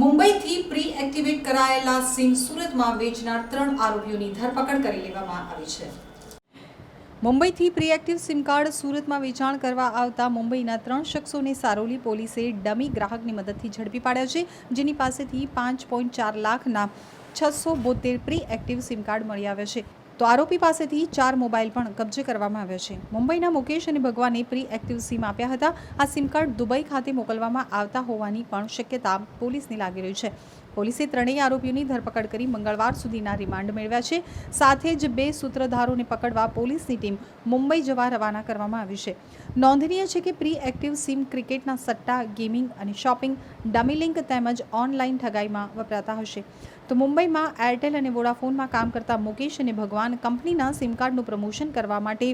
મુંબઈથી pre activate કરાયેલા sim સુરતમાં વેચનાર ત્રણ આરોપીઓની ધરપકડ કરી લેવામાં આવી છે. મુંબઈથી પ્રિએક્ટિવ સિમ કાર્ડ સુરતમાં વેચાણ કરવા આવતા મુંબઈના ત્રણ શખ્સોને સારોલી પોલીસે ડમી ગ્રાહકની મદદથી ઝડપી પાડ્યા છે, જેની પાસેથી પાંચ પોઈન્ટ ચાર લાખના છસો બોતેર પ્રી એક્ટિવ સિમ કાર્ડ મળી આવ્યા છે. તો આરોપી પાસેથી ચાર મોબાઈલ પણ કબજે કરવામાં આવ્યા છે. મુંબઈના મુકેશ અને ભગવાને પ્રી એક્ટિવ સિમ આપ્યા હતા. આ સિમ કાર્ડ દુબઈ ખાતે મોકલવામાં આવતા હોવાની પણ શક્યતા પોલીસને લાગી રહી છે. પોલીસે ત્રણેય આરોપીઓની ધરપકડ કરી મંગળવાર સુધીના રિમાન્ડ મેળવ્યા છે. સાથે જ બે સૂત્રધારોને પકડવા પોલીસની ટીમ મુંબઈ જવા રવાના કરવામાં આવી છે. નોંધનીય છે કે પ્રી એક્ટિવ સિમ ક્રિકેટના સટ્ટા, ગેમિંગ અને શોપિંગ, ડમી લિંક તેમજ ઓનલાઈન ઠગાઈમાં વપરાતા હશે. તો મુંબઈમાં એરટેલ અને વોડાફોનમાં કામ કરતા મુકેશ અને ભગવાન કંપનીના સિમ કાર્ડનું પ્રમોશન કરવા માટે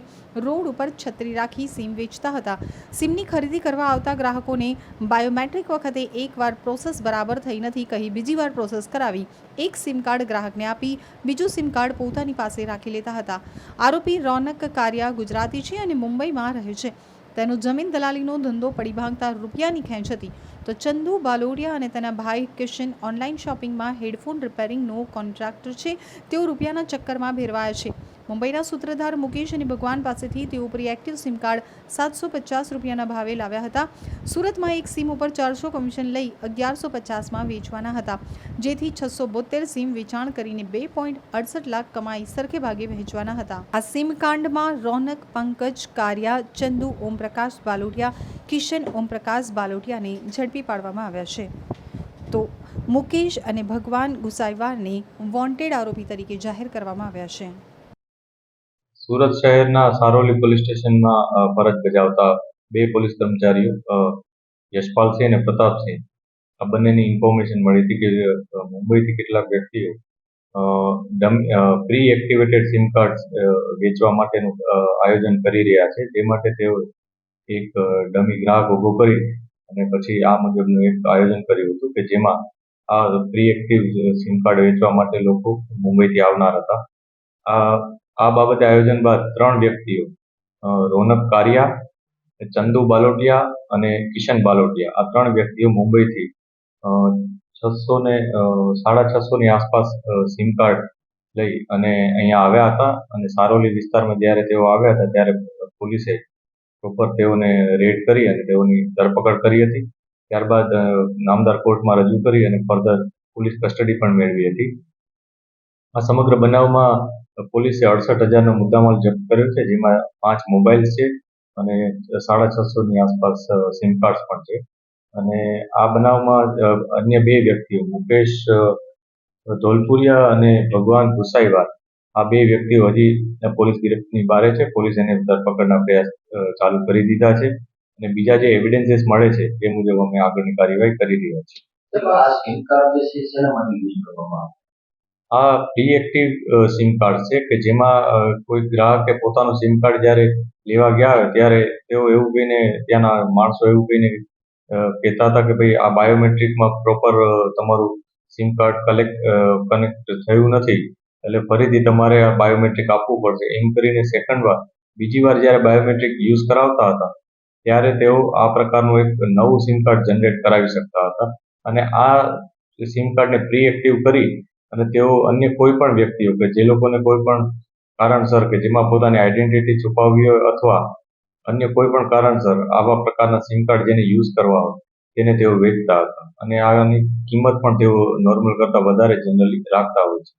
રોડ ઉપર છત્રી રાખી સિમ વેચતા હતા. સિમની ખરીદી કરવા આવતા ગ્રાહકોને બાયોમેટ્રિક વખતે એકવાર પ્રોસેસ બરાબર થઈ નથી કહી બીજી વાર પ્રોસેસ કરાવી. એક સિમ કાર્ડ ગ્રાહકને આપી, બીજું સિમ કાર્ડ પોતાની પાસે રાખી લેતા હતા. આરોપી રોનક કારિયા ગુજરાતી છે અને મુંબઈમાં રહે છે. તેનો જમીન દલાલીનો ધંધો પડી ભાંગતા રૂપિયાની ખેંચ હતી. તો ચંદુ બાલોડિયા અને તેના ભાઈ કિશન ઓનલાઈન શોપિંગમાં હેડફોન રિપેરિંગનો કોન્ટ્રાક્ટર છે. તેઓ રૂપિયાના ચક્કરમાં ભેરવાયા છે. મુંબઈના સૂત્રધાર મુકેશ અને ભગવાન પાસેથી તેઓ ઉપર એક્ટિવ સિમ કાર્ડ સાતસો પચાસ રૂપિયાના ભાવે લાવ્યા હતા. સુરતમાં એક સિમ ઉપર ચારસો કમિશન લઈ અગિયારસો પચાસમાં વેચવાના હતા. જેથી છસો બોતેર સિમ વેચાણ કરીને બે પોઈન્ટ અડસઠ લાખ કમાઈ સરખે ભાગે વહેંચવાના હતા. આ સિમ કાંડમાં રોનક, પંકજ, કારિયા, ચંદુ, ઓમપ્રકાશ બાલોટિયા, કિશન, ઓમપ્રકાશ બાલોટિયાને ઝડપી પાડવામાં આવ્યા છે. તો મુકેશ અને ભગવાન ગુસાઈવારને વોન્ટેડ આરોપી તરીકે જાહેર કરવામાં આવ્યા છે. સુરત શહેરના સારોલી પોલીસ સ્ટેશનમાં ફરજ બજાવતા બે પોલીસ કર્મચારીઓ યશપાલસિંહ અને પ્રતાપસિંહ. આ બંનેની ઇન્ફોર્મેશન મળી હતી કે મુંબઈથી કેટલાક વ્યક્તિઓ પ્રી એક્ટિવેટેડ સિમ કાર્ડ વેચવા માટેનું આયોજન કરી રહ્યા છે. તે માટે તેઓ એક ડમી ગ્રાહક ઊભો કરી અને પછી આ મુજબનું એક આયોજન કર્યું હતું કે જેમાં આ પ્રી એક્ટિવ સિમ કાર્ડ વેચવા માટે લોકો મુંબઈથી આવનાર હતા. આ આ બાબતે આયોજન બાદ ત્રણ વ્યક્તિઓ રોનક કારિયા, ચંદુ બાલોટિયા અને કિશન બાલોટિયા, આ ત્રણ વ્યક્તિઓ મુંબઈથી છસો ને સાડા છસો ની આસપાસ સિમ કાર્ડ લઈ અને અહીંયા આવ્યા હતા અને સારોલી વિસ્તારમાં જ્યારે તેઓ આવ્યા હતા ત્યારે પોલીસે પ્રોપર તેઓને રેડ કરી અને તેઓની ધરપકડ કરી હતી. ત્યારબાદ નામદાર કોર્ટમાં રજૂ કરી અને ફર્ધર પોલીસ કસ્ટડી પણ મેળવી હતી. આ સમગ્ર બનાવમાં પોલીસે અડસઠ હજારનો મુદ્દામાલ જપ્ત કર્યો છે, જેમાં પાંચ મોબાઈલ છે અને સાડા છસો ની આસપાસ સિમ કાર્ડ્સ પણ છે. અને આ બનાવમાં અન્ય બે વ્યક્તિઓ, મુકેશ ધોલપુરિયા અને ભગવાન ગુસાઈવાર આ બે વ્યક્તિઓ હજી પોલીસ ગિરફની બહાર છે. પોલીસ એને ધરપકડના પ્રયાસ ચાલુ કરી દીધા છે. અને બીજા જે એવિડન્સીસ મળે છે તે મુજબ અમે આગળની કાર્યવાહી કરી રહ્યા છીએ. આ સિમ કાર્ડ જે છે શેના માટે યુઝ કરવામાં આવે આ પ્રી એક્ટિવ સિમ કાર્ડ છે કે જેમાં કોઈ ગ્રાહકે પોતાનું સિમ કાર્ડ જ્યારે લેવા ગયા હોય ત્યારે તેઓ એવું કહીને ત્યાંના માણસો એવું કહીને કહેતા હતા કે ભાઈ આ બાયોમેટ્રિકમાં પ્રોપર તમારું સિમ કાર્ડ કલેક્ટ કનેક્ટ થયું નથી. એટલે ફરીથી તમારે આ બાયોમેટ્રિક આપવું પડશે. એમ કરીને સેકન્ડ વાર, બીજી વાર જ્યારે બાયોમેટ્રિક યુઝ કરાવતા હતા, ત્યારે તેઓ આ પ્રકારનું એક નવું સિમ કાર્ડ જનરેટ કરાવી શકતા હતા. અને આ સિમ કાર્ડને પ્રી એક્ટિવ કરી અને તેઓ અન્ય કોઈ પણ વ્યક્તિઓ કે જે લોકોને કોઈ પણ કારણસર કે જેમાં પોતાની આઈડેન્ટિટી છુપાવવી હોય અથવા અન્ય કોઈ પણ કારણસર આવા પ્રકારના સિમ કાર્ડ જેને યુઝ કરવા હોય, તેને તેઓ વેચતા હતા. અને આની કિંમત પણ તેઓ નોર્મલ કરતાં વધારે જનરલી રાખતા હોય છે.